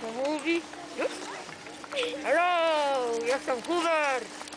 Como Ubi. Hello, you're from Hoover.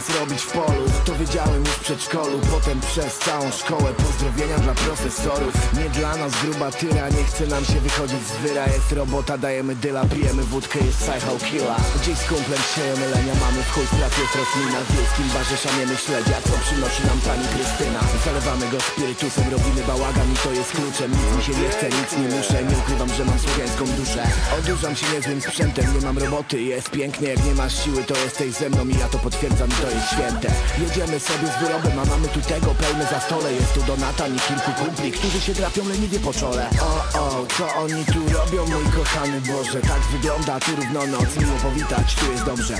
Nas robić w polu, to wiedziałem już w przedszkolu Potem przez całą szkołę. Pozdrowienia dla profesorów. Nie dla nas gruba tyra, nie chce nam się wychodzić z wyra. Jest robota, dajemy dyla, pijemy wódkę, jest psycho killa. Gdzieś z kumplem siejemy lenia, mamy w chuj pracy jest roślina W wiejskim barze szamiemy śledzia, co przynosi nam pani Krystyna. Zalewamy go spirytusem, robimy bałagan i to jest kluczem. Nic mi się nie chce, nic nie muszę, nie ukrywam, że mam słowiańską duszę. Odurzam się niezłym sprzętem, nie mam roboty, jest pięknie Jak nie masz siły, to jesteś ze mną i ja to potwierdzam, to jest święte. Jedziemy sobie z wyrobem, a mamy tu tego pełne za stole. Jest tu Donatan i kilku kumpli, którzy się drapią leniwie po czole. O, o, co oni tu robią, mój kochany Boże? Tak wygląda tu równo noc, miło powitać, tu jest dobrze.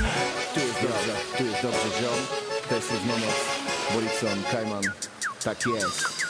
Tu jest dobrze, tu jest dobrze, ziom. To jest równo noc, Borikson, Kajman, tak jest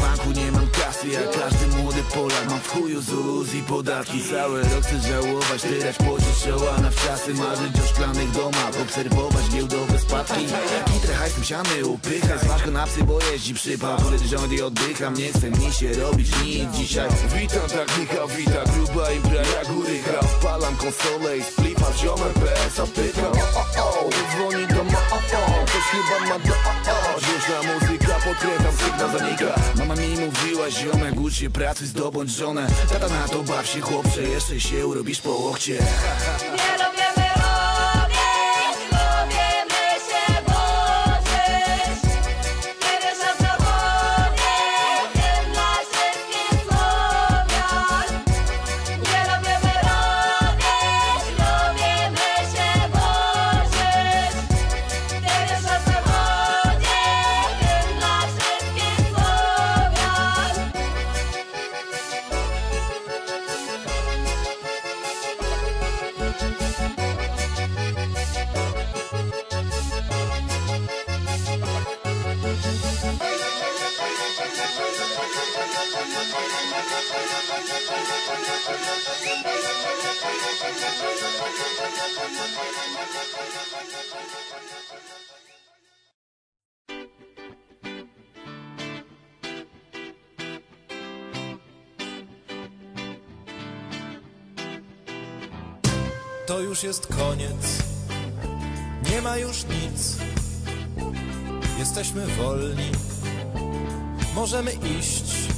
banku nie mam kasy, jak każdy młody Polak Mam w chuju ZUS i podatki. Cały rok chcę żałować, tyrać pocić czoła Na wczasy marzyć o szklanych domach Obserwować giełdowe spadki. I trochę hajsem siany upychać Smażko na psy, bo jeździ przypał Podejrzony i oddycham, nie chce mi się robić nic dzisiaj. Witam, tak Michał, wita Gruba impra, jak górycha. Wpalam konsolę i splifam ziomem PS-a pykam O, o, o, dzwoni do ma, o, o. Ktoś chyba ma do, o, o. Muzyka, podkręcam sygnał zanika Mama mi mówiła, ziomek, ucz pracy, zdobądź żonę. Tata na to baw się, chłopcze, jeszcze się urobisz po łokcie. Nie To już jest koniec, nie ma już nic. Jesteśmy wolni, możemy iść.